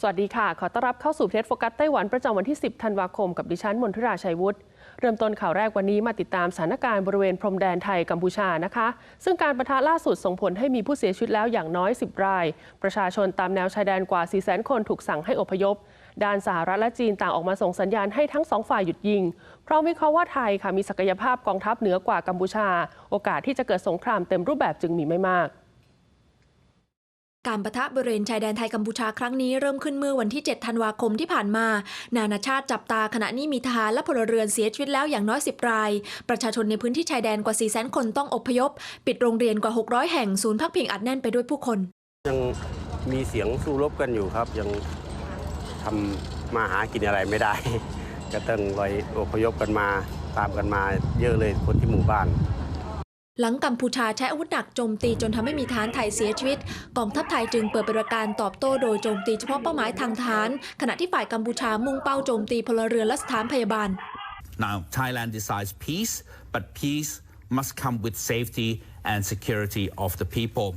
สวัสดีค่ะ ขอต้อนรับเข้าสู่เทสโฟกัสไต้หวันประจำวันที่ 10 ธันวาคมกับดิฉันมนทราชัยวุฒิ เริ่มต้นข่าวแรกวันนี้มาติดตามสถานการณ์บริเวณพรมแดนไทยกัมพูชานะคะ ซึ่งการประทะล่าสุดส่งผลให้มีผู้เสียชีวิตแล้วอย่างน้อย 10 ราย ประชาชนตามแนวชายแดนกว่า 400,000 คนถูกสั่งให้อพยพ ด้านสหรัฐและจีนต่างออกมาส่งสัญญาณให้ทั้งสองฝ่ายหยุดยิง เพราะวิเคราะห์ว่าไทยค่ะมีศักยภาพกองทัพเหนือกว่ากัมพูชา โอกาสที่จะเกิดสงครามเต็มรูปแบบจึงมีไม่มาก การประทะบริเวณชายแดนไทยกัมพูชาครั้งนี้เริ่มขึ้นเมื่อวันที่ 7 ธันวาคมที่ผ่านมา นานาชาติจับตาขณะนี้มีทหารและพลเรือนเสียชีวิตแล้วอย่างน้อย 10 ราย ประชาชนในพื้นที่ชายแดนกว่า 4 0 0 0 0 คนต้องอพยพ ปิดโรงเรียนกว่า 600 แห่งศูนย์พักพิงอัดแน่นไปด้วยผู้คน ยังมีเสียงสู้รบกันอยู่ครับ ยังทำมาหากินอะไรไม่ได้ ก็ต้องลอยอพยพกันมาตามกันมาเยอะเลยคนที่หมู่บ้าน หลังกัมพูชาใช้อาวุธหนักโจมตีจนทำให้มีทหารไทยเสียชีวิต กองทัพไทยจึงเปิดปฏิบัติการตอบโต้โดยโจมตีเฉพาะเป้าหมายทางทหาร ขณะที่ฝ่ายกัมพูชามุ่งเป้าโจมตีพลเรือนและสถานพยาบาล Now, Thailand desires peace, but peace must come with safety and security of the people.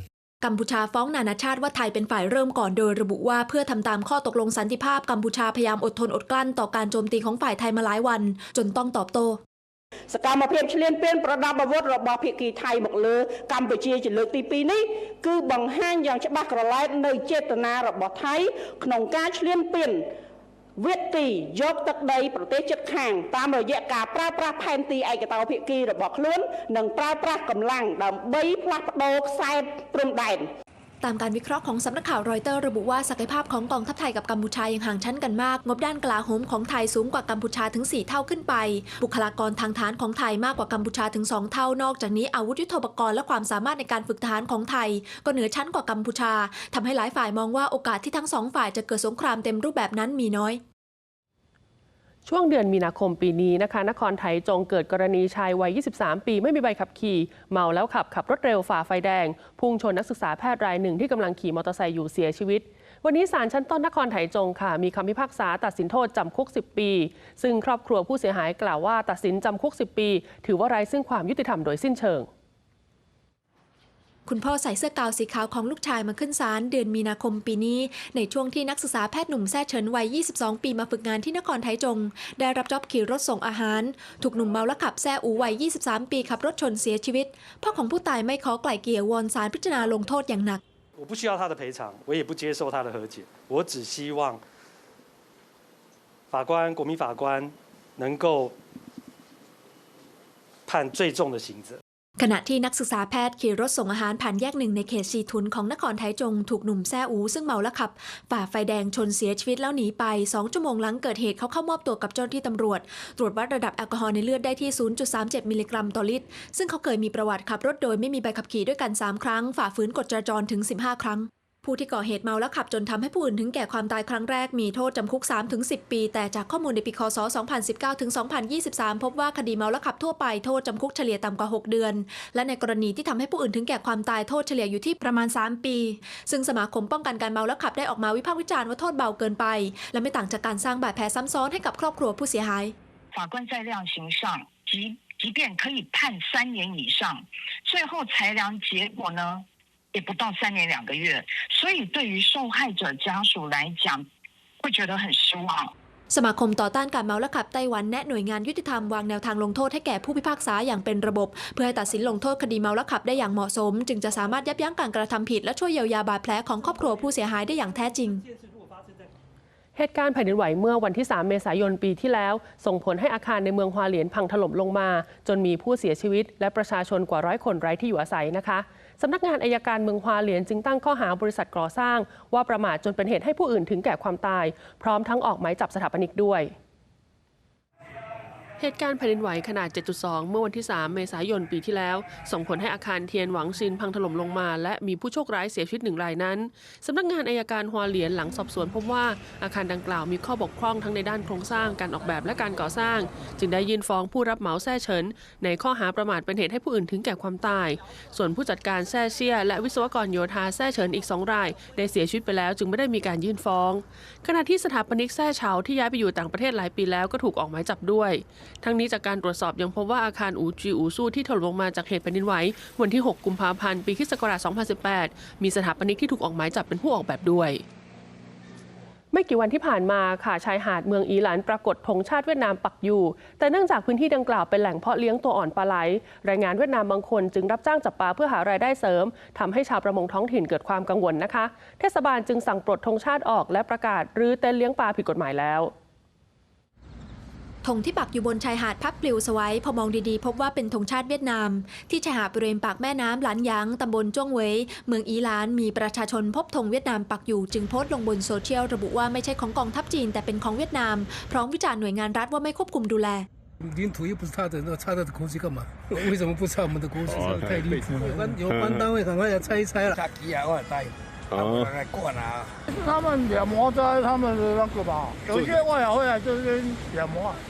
กัมพูชาฟ้องนานาชาติว่าไทยเป็นฝ่ายเริ่มก่อนโดยระบุว่าเพื่อทำตามข้อตกลงสันติภาพกัมพูชาพยายามอดทนอดกลั้นต่อการโจมตีของฝ่ายไทยมาหลายวัน จนต้องตอบโต้ សកម្មភាពឈ្លានពានប្រដាប់អាវុធរបស់ភាគីថៃមកលើកម្ពុជាជាលើកទី2នេះគឺបង្ហាញយ៉ាងច្បាស់ក្រឡែតនៅចេតនារបស់ថៃក្នុងការឈ្លានពានវិទីយកទឹកដីប្រទេសជិតខាងតាមរយៈការប្រើប្រាស់ផែនទីឯកតោភាគីរបស់ខ្លួននិងប្រើប្រាស់កម្លាំងដើម្បីផ្លាស់ប្ដូរខ្សែព្រំដែន ตามการวิเคราะห์ของสำนักข่าวรอยเตอร์ระบุว่าศักยภาพของกองทัพไทยกับกัมพูชายังห่างชั้นกันมาก งบด้านกลาโหมของไทยสูงกว่ากัมพูชาถึง 4 เท่าขึ้นไป บุคลากรทางฐานของไทยมากกว่ากัมพูชาถึง 2 เท่านอกจากนี้อาวุธยุทโธปกรณ์และความสามารถในการฝึกทหารของไทย ก็เหนือชั้นกว่ากัมพูชาทำให้หลายฝ่ายมองว่าโอกาสที่ทั้งสองฝ่ายจะเกิดสงครามเต็มรูปแบบนั้นมีน้อย ช่วงเดือนมีนาคมปีนี้นะคะ นครไทยจงเกิดกรณีชายวัย 23 ปีไม่มีใบขับขี่ เมาแล้วขับ ขับรถเร็วฝ่าไฟแดง พุ่งชนนักศึกษาแพทย์รายหนึ่งที่กำลังขี่มอเตอร์ไซค์อยู่เสียชีวิต วันนี้ศาลชั้นต้นนครไทยจงค่ะ มีคำพิพากษาตัดสินโทษจำคุก 10 ปี ซึ่งครอบครัวผู้เสียหายกล่าวว่าตัดสินจำคุก 10 ปี ถือว่าไร้ซึ่งความยุติธรรมโดยสิ้นเชิง คุณพ่อใส่เสื้อกาวสีขาวของลูกชายมาขึ้นศาลเดือนมีนาคมปีนี้ ในช่วงที่นักศึกษาแพทย์หนุ่มแซ่เฉินวัย 22 ปีมาฝึกงานที่นครไทยจง ได้รับจ็อบขี่รถส่งอาหาร ถูกหนุ่มเมาและขับแซ่อูวัย 23 ปีขับรถชนเสียชีวิต พ่อของผู้ตายไม่ขอไกล่เกลี่ยวอนศาลพิจารณาลงโทษอย่างหนัก 我不需要他的赔偿，我也不接受他的和解，我只希望法官、国民法官能够判最重的刑责。 ขณะที่นักศึกษาแพทย์ขี่รถส่งอาหารผ่านแยกหนึ่งในเขตซีทุนของนครไทยจง ถูกหนุ่มแซ่อูซึ่งเมาและขับ ฝ่าไฟแดงชนเสียชีวิตแล้วหนีไป 2 ชั่วโมงหลังเกิดเหตุเขาเข้ามอบตัวกับเจ้าหน้าที่ตำรวจ ตรวจวัดระดับแอลกอฮอล์ในเลือดได้ที่ 0.37 มิลลิกรัมต่อลิตร ซึ่งเขาเคยมีประวัติขับรถโดยไม่มีใบขับขี่ด้วยกัน 3 ครั้ง ฝ่าฝืนกฎจราจรถึง 15 ครั้ง ผู้ที่ก่อเหตุเมาแล้วขับจนทำให้ผู้อื่นถึงแก่ความตายครั้งแรกมีโทษจำคุก 3-10 ปี แต่จากข้อมูลในปีคศ 2019 ถึง 2023 พบว่าคดีเมาแล้วขับทั่วไปโทษจำคุกเฉลี่ยต่ำกว่า 6 เดือน และในกรณีที่ทำให้ผู้อื่นถึงแก่ความตายโทษเฉลี่ยอยู่ที่ประมาณ 3 ปี ซึ่งสมาคมป้องกันการเมาแล้วขับได้ออกมาวิพากษ์วิจารณ์ว่าโทษเบาเกินไป และไม่ต่างจากการสร้างบาดแผลซ้ำซ้อนให้กับครอบครัวผู้เสียหาย 法官在量刑上，即即便可以判三年以上，最后裁量结果呢， 也不到三年两个月，所以对于受害者家属来讲，会觉得很失望。 สมาคมต่อต้านการเมาและขับไต้หวันแนะหน่วยงานยุติธรรมวางแนวทางลงโทษให้แก่ผู้พิพากษาอย่างเป็นระบบ เพื่อให้ตัดสินลงโทษคดีเมาและขับได้อย่างเหมาะสม จึงจะสามารถยับยั้งการกระทำผิดและช่วยเยียวยาบาดแผลของครอบครัวผู้เสียหายได้อย่างแท้จริง เหตุการณ์แผ่นดินไหวเมื่อวันที่ 3 เมษายนปีที่แล้ว ส่งผลให้อาคารในเมืองฮวาเหลียนพังถล่มลงมา จนมีผู้เสียชีวิต และประชาชนกว่าร้อยคนไร้ที่อยู่อาศัยนะคะสำนักงานอายการเมืองฮวาเหลียนจึงตั้งข้อหาบริษัทก่อสร้าง ว่าประมาทจนเป็นเหตุให้ผู้อื่นถึงแก่ความตาย พร้อมทั้งออกหมายจับสถาปนิกด้วย เหตุการณ์แผ่นดินไหวขนาด 7.2 เมื่อวันที่ 3 เมษายนปีที่แล้ว ส่งผลให้อาคารเทียนหวังซินพังถล่มลงมา และมีผู้โชคร้ายเสียชีวิตหนึ่งรายนั้น สำนักงานอายการฮวาเหลียนหลังสอบสวนพบว่าอาคารดังกล่าวมีข้อบกพร่องทั้งในด้านโครงสร้างการออกแบบและการก่อสร้าง จึงได้ยื่นฟ้องผู้รับเหมาแซ่เฉิน ในข้อหาประมาทเป็นเหตุให้ผู้อื่นถึงแก่ความตาย ส่วนผู้จัดการแซ่เซียและวิศวกรโยธาแซ่เฉินอีกสองรายได้เสียชีวิตไปแล้วจึงไม่ได้มีการยื่นฟ้อง ขณะที่สถาปนิกแซ่เฉาที่ย้ายไปอยู่ต่างประเทศหลายปีแล้วก็ถูกออกหมายจับด้วยทั้งนี้จากการตรวจสอบยังพบว่าอาคารอูจีอูซูที่ถล่มลงมาจากเหตุแผ่นดินไหววันที่ 6 กุมภาพันธ์ปีคศ2018 มีสถาปนิกที่ถูกออกหมายจับเป็นผู้ออกแบบด้วยไม่กี่วันที่ผ่านมาค่ะชายหาดเมืองอีหลันปรากฏธงชาติเวียดนามปักอยู่ แต่เนื่องจากพื้นที่ดังกล่าวเป็นแหล่งเพาะเลี้ยงตัวอ่อนปลาไหลแรงงานเวียดนามบางคนจึงรับจ้างจับปลาเพื่อหารายได้เสริมทำให้ชาวประมงท้องถิ่นเกิดความกังวลนะคะ เทศบาลจึงสั่งปลดธงชาติออกและประกาศรื้อเต็นท์เลี้ยงปลาผิดกฎหมายแล้ว ธงที่ปักอยู่บนชายหาดพับปลิวสวัยพอมองดีๆ พบว่าเป็นธงชาติเวียดนาม ที่ชายหาดบริเวณปากแม่น้ำหลานหยางตำบลจ้วงเวยเมืองอีหลานมีประชาชนพบธงเวียดนามปักอยู่ จึงโพสต์ลงบนโซเชียลระบุว่าไม่ใช่ของกองทัพจีน แต่เป็นของเวียดนาม พร้อมวิจารณ์หน่วยงานรัฐว่าไม่ควบคุมดูแล 领土又不是他的，那插他的国旗干嘛？为什么不插我们的国旗？这太离谱了！有关有关单位赶快来拆一拆了。他急啊，我也答应。哦，来管啊！他们两模在他们的那个吧，有些外小会来这边两模啊，这外快啊。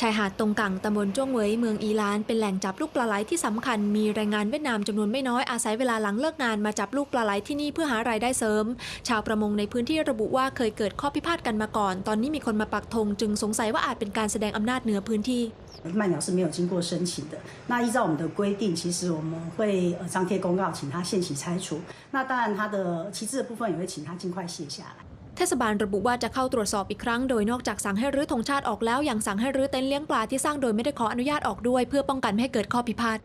ชายหาดตรงกังตำบลจ้วงเวยเมืองอีหลาน เป็นแหล่งจับลูกปลาไหลที่สำคัญ มีแรงงานเวียดนามจำนวนไม่น้อยอาศัยเวลาหลังเลิกงานมาจับลูกปลาไหลที่นี่เพื่อหารายได้เสริม ชาวประมงในพื้นที่ระบุว่าเคยเกิดข้อพิพาทกันมาก่อน ตอนนี้มีคนมาปักธงจึงสงสัยว่าอาจเป็นการแสดงอำนาจเหนือพื้นที่ 鳗鸟是没有经过申请的。那依照我们的规定，其实我们会呃张贴公告，请他限期拆除。那当然，他的旗帜的部分也会请他尽快卸下来。 เทศบาลระบุว่าจะเข้าตรวจสอบอีกครั้งโดยนอกจากสั่งให้รื้อธงชาติออกแล้วยังสั่งให้รื้อเต็นท์เลี้ยงปลาที่สร้างโดยไม่ได้ขออนุญาตออกด้วย เพื่อป้องกันไม่ให้เกิดข้อพิพาท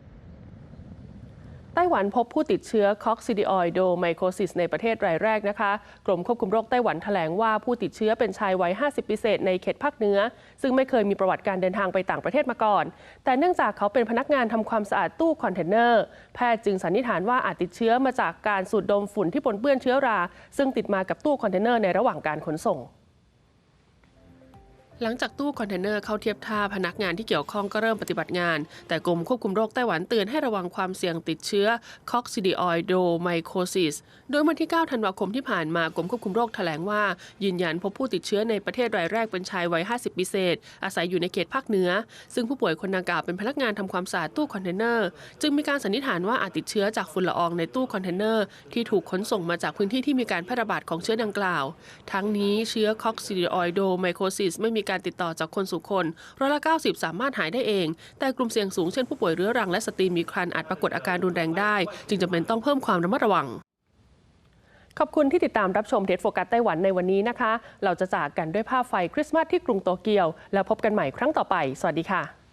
ไต้หวันพบผู้ติดเชื้อคอกซิดิออยโดไมโครซิสในประเทศรายแรกนะคะ กรมควบคุมโรคไต้หวันแถลงว่าผู้ติดเชื้อเป็นชายวัย 50 ปีเศษในเขตภาคเหนือ ซึ่งไม่เคยมีประวัติการเดินทางไปต่างประเทศมาก่อน แต่เนื่องจากเขาเป็นพนักงานทำความสะอาดตู้คอนเทนเนอร์ แพทย์จึงสันนิษฐานว่าอาจติดเชื้อมาจากการสูดดมฝุ่นที่ปนเปื้อนเชื้อรา ซึ่งติดมากับตู้คอนเทนเนอร์ในระหว่างการขนส่ง หลังจากตู้คอนเทนเนอร์เข้าเทียบท่าพนักงานที่เกี่ยวข้องก็เริ่มปฏิบัติงาน แต่กรมควบคุมโรคไต้หวันเตือนให้ระวังความเสี่ยงติดเชื้อคอกซิดิออยโดไมโครซิส โดยวันที่ 9 ธันวาคมที่ผ่านมากรมควบคุมโรคแถลงว่า ยืนยันพบผู้ติดเชื้อในประเทศรายแรกเป็นชายวัย 50 ปีเศษ อาศัยอยู่ในเขตภาคเหนือ ซึ่งผู้ป่วยคนดังกล่าวเป็นพนักงานทำความสะอาดตู้คอนเทนเนอร์จึงมีการสันนิษฐานว่าอาจติดเชื้อจากฝุ่นละอองในตู้คอนเทนเนอร์ที่ถูกขนส่งมาจากพื้นที่ที่มีการแพร่ระบาดของเชื้อดังกล่าว ทั้งนี้เชื้อคอกซิดิออยโดไมโครซิสไม่มีการติดต่อจากคนสู่คนร้อยละ 90 สามารถหายได้เอง แต่กลุ่มเสี่ยงสูงเช่นผู้ป่วยเรื้อรังและสตรีมีครรภ์อาจปรากฏอาการรุนแรงได้ จึงจำเป็นต้องเพิ่มความระมัดระวัง ขอบคุณที่ติดตามรับชมเทสโฟกัสไต้หวันในวันนี้นะคะ เราจะจากกันด้วยภาพไฟคริสต์มาสที่กรุงโตเกียว แล้วพบกันใหม่ครั้งต่อไป สวัสดีค่ะ